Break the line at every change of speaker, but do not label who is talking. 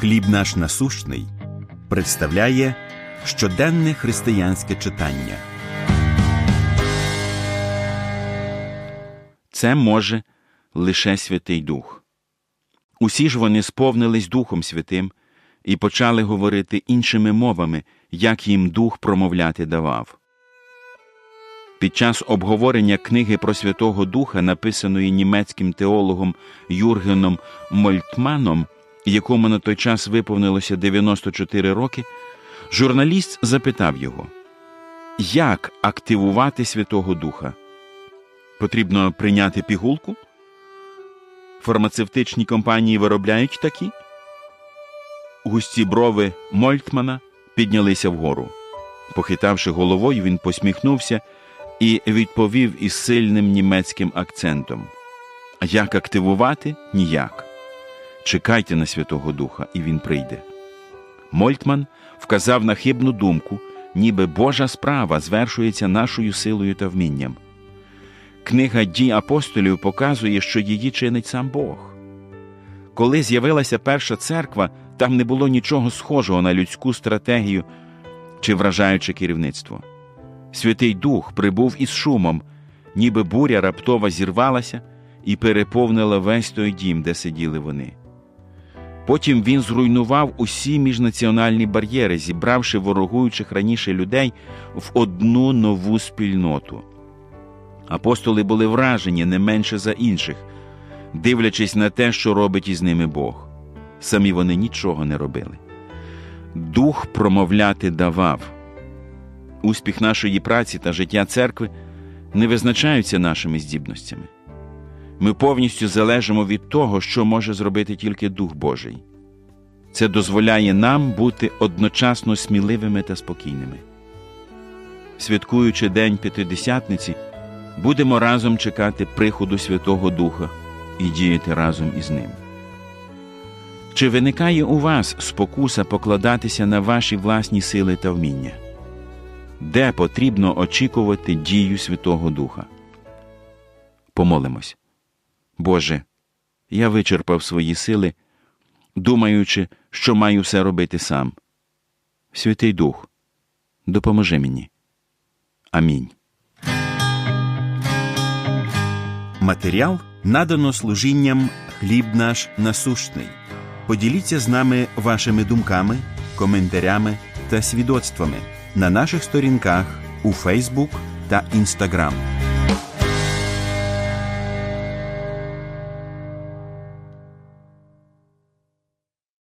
Хліб наш насущний представляє щоденне християнське читання.
Це може лише Святий Дух. Усі ж вони сповнились Духом Святим і почали говорити іншими мовами, як їм дух промовляти давав. Під час обговорення книги про Святого Духа, написаної німецьким теологом Юргеном Мольтманом, якому на той час виповнилося 94 роки, журналіст запитав його, як активувати Святого Духа? Потрібно прийняти пігулку? Фармацевтичні компанії виробляють такі? Густі брови Мольтмана піднялися вгору. Похитавши головою, він посміхнувся і відповів із сильним німецьким акцентом: Як активувати? Ніяк. Чекайте на Святого Духа, і він прийде. Мольтман вказав на хибну думку, ніби Божа справа звершується нашою силою та вмінням. Книга дій апостолів показує, що її чинить сам Бог. Коли з'явилася перша церква, там не було нічого схожого на людську стратегію чи вражаюче керівництво. Святий Дух прибув із шумом, ніби буря раптово зірвалася і переповнила весь той дім, де сиділи вони. Потім він зруйнував усі міжнаціональні бар'єри, зібравши ворогуючих раніше людей в одну нову спільноту. Апостоли були вражені не менше за інших, дивлячись на те, що робить із ними Бог. Самі вони нічого не робили. Дух промовляти давав. Успіх нашої праці та життя церкви не визначаються нашими здібностями. Ми повністю залежимо від того, що може зробити тільки Дух Божий. Це дозволяє нам бути одночасно сміливими та спокійними. Святкуючи День П'ятидесятниці, будемо разом чекати приходу Святого Духа і діяти разом із ним. Чи виникає у вас спокуса покладатися на ваші власні сили та вміння? Де потрібно очікувати дію Святого Духа? Помолимось. Боже, я вичерпав свої сили, думаючи, що маю все робити сам. Святий Дух, допоможи мені. Амінь.
Матеріал надано служінням Хліб наш насущний. Поділіться з нами вашими думками, коментарями та свідоцтвами на наших сторінках у Фейсбук та Інстаграм.